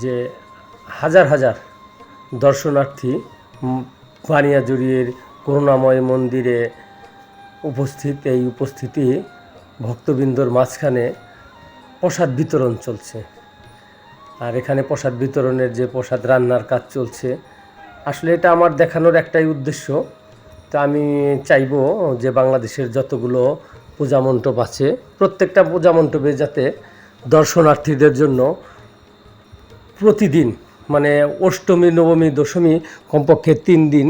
যে হাজার হাজার দর্শনার্থী উম, বানিয়াজুড়ির করুণাময় মন্দিরে উপস্থিত এই উপস্থিতি ভক্তবৃন্দর মাঝখানে প্রসাদ বিতরণ চলছে। আর এখানে প্রসাদ বিতরণের যে প্রসাদ রান্নার কাজ চলছে আসলে এটা আমার দেখানোর একটাই উদ্দেশ্য। তা আমি চাইব যে বাংলাদেশের যতগুলো পূজা মণ্ডপ আছে প্রত্যেকটা পূজা মণ্ডপে যাতে দর্শনার্থীদের জন্য প্রতিদিন মানে অষ্টমী, নবমী, দশমী কমপক্ষে তিন দিন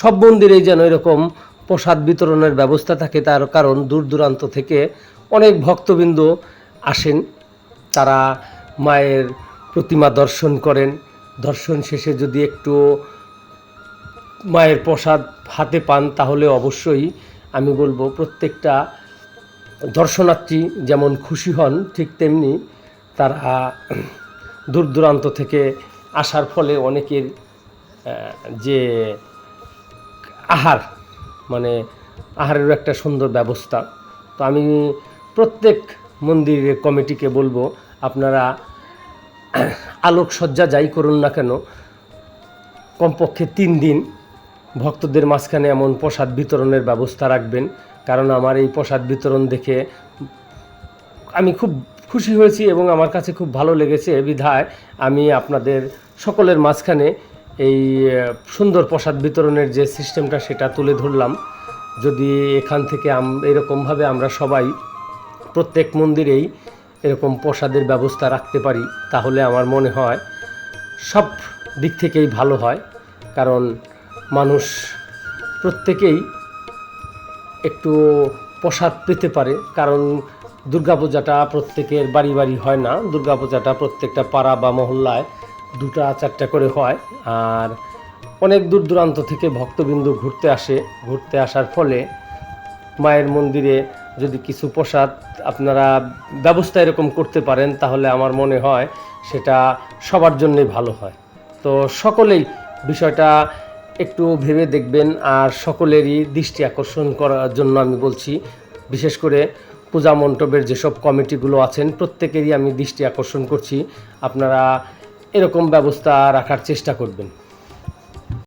সব মন্দিরেই যেন এরকম প্রসাদ বিতরণের ব্যবস্থা থাকে। তার কারণ দূর দূরান্ত থেকে অনেক ভক্তবৃন্দ আসেন, তারা মায়ের প্রতিমা দর্শন করেন। দর্শন শেষে যদি একটু মায়ের প্রসাদ হাতে পান, তাহলে অবশ্যই আমি বলব প্রত্যেকটা দর্শনার্থী যেমন খুশি হন, ঠিক তেমনি তারা দূর দূরান্ত থেকে আসার ফলে অনেকের যে আহার মানে আহারেরও একটা সুন্দর ব্যবস্থা। তো আমি প্রত্যেক মন্দিরের কমিটিকে বলব, আপনারা আলোকসজ্জা যাই করুন না কেন, কমপক্ষে তিন দিন ভক্তদের মাঝখানে এমন প্রসাদ বিতরণের ব্যবস্থা রাখবেন। কারণ আমার এই প্রসাদ বিতরণ দেখে আমি খুব খুশি হয়েছি এবং আমার কাছে খুব ভালো লেগেছে এ বিধায় আমি আপনাদের সকলের মাঝখানে এই সুন্দর প্রসাদ বিতরণের যে সিস্টেমটা সেটা তুলে ধরলাম। যদি এখান থেকে এরকমভাবে আমরা সবাই প্রত্যেক মন্দিরেই এরকম প্রসাদের ব্যবস্থা রাখতে পারি, তাহলে আমার মনে হয় সব দিক থেকেই ভালো হয়। কারণ মানুষ প্রত্যেকেই একটু প্রসাদ পেতে পারে। কারণ দুর্গাপূজাটা প্রত্যেকের বাড়ি বাড়ি হয় না। দুর্গাপূজাটা প্রত্যেকটা পাড়া বা মহল্লায় দুটা চারটা করে হয়। আর অনেক দূর দূরান্ত থেকে ভক্তবিন্দু ঘুরতে আসে। ঘুরতে আসার ফলে মায়ের মন্দিরে যদি কিছু প্রসাদ আপনারা ব্যবস্থা এরকম করতে পারেন, তাহলে আমার মনে হয় সেটা সবার জন্যই ভালো হয়। তো সকলেই বিষয়টা একটু ভেবে দেখবেন, আর সকলেরই দৃষ্টি আকর্ষণ করার জন্য আমি বলছি। বিশেষ করে পূজা মণ্ডপের যেসব কমিটিগুলো আছেন, প্রত্যেকেরই আমি দৃষ্টি আকর্ষণ করছি। আপনারা এরকম ব্যবস্থা রাখার চেষ্টা করবেন।